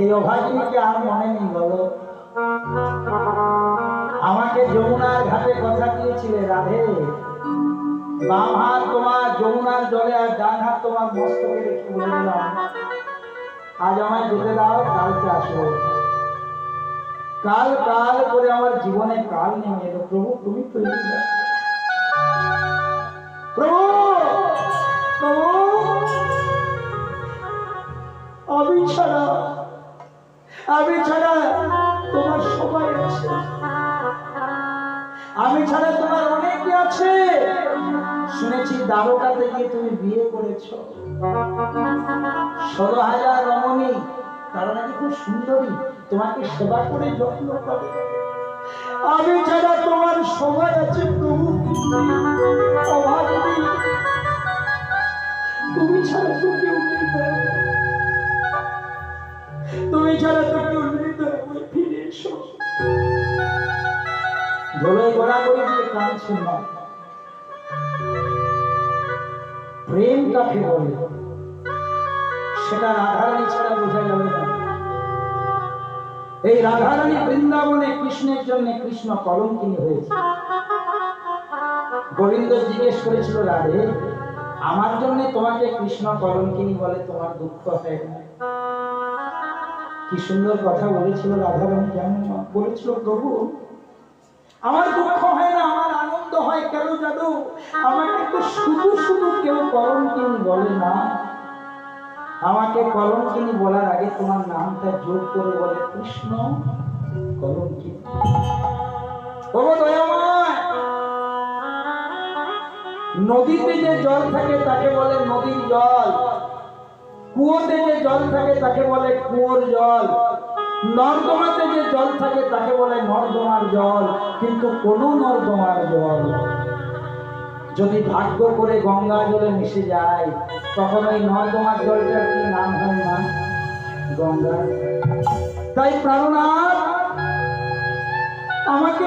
এই অভাগীকে আর মনে নেই বলো? আমাকে যমুনার ঘাটে কথা দিয়েছিলে রাধে। বাম হাত তোমার যমুনার জলে আর ডান হাত তোমার মস্তকে রেখে বলে আজ আমায় যেতে দাও, কালকে আসো কাল কাল করে আমার জীবনে কাল নেমে এলো। প্রভু, তুমি তো আমি ছাড়া তোমার সবাই আছে। আমি ছাড়া তোমার অনেকে আছে। শুনেছি দ্বারকাতে গিয়ে তুমি বিয়ে করেছ। ষোলো হাজার রমণী, তারা নাকি খুব সুন্দরী, তোমাকে সেবা করে যত্ন করে। আমি ছাড়া তোমার সবাই আছে প্রভু। তুমি ছাড়া তো প্রেম কাকে বলে? সেটা রাধারানী ছাড়া বোঝা যাবে না। এই রাধারানী বৃন্দাবনে কৃষ্ণের জন্য কৃষ্ণ কলঙ্কিনী হয়েছে। গোবিন্দ জিজ্ঞেস করেছিল, রাধে, আমার জন্য তোমাকে কৃষ্ণ কলঙ্কিনী বলে তোমার দুঃখ হয় না? কি সুন্দর কথা বলেছিল রাধারানী জানো না? বলেছিল প্রভু? আমার দুঃখ হয় না, আমার আনন্দ হয়, কেন জানো? আমাকে তো শুধু শুধু কেউ কলঙ্কিনী বলে না। আমাকে কলঙ্কিনী বলার আগে তোমার নামটা যোগ করে বলে, কৃষ্ণ দয়াময়, নদীতে যে জল থাকে তাকে বলে নদীর জল। কুয়োতে যে জল থাকে তাকে বলে কুয়োর জল। নর্দমাতে যে জল থাকে তাকে বলে নর্দমার জল। কিন্তু কোন নর্দমার জল যদি ভাগ্য করে গঙ্গা জলে মিশে যায়, তখন ওই নর্দমার জলটার কি নাম হয় না গঙ্গা। তাই প্রাণনাথ, আমাকে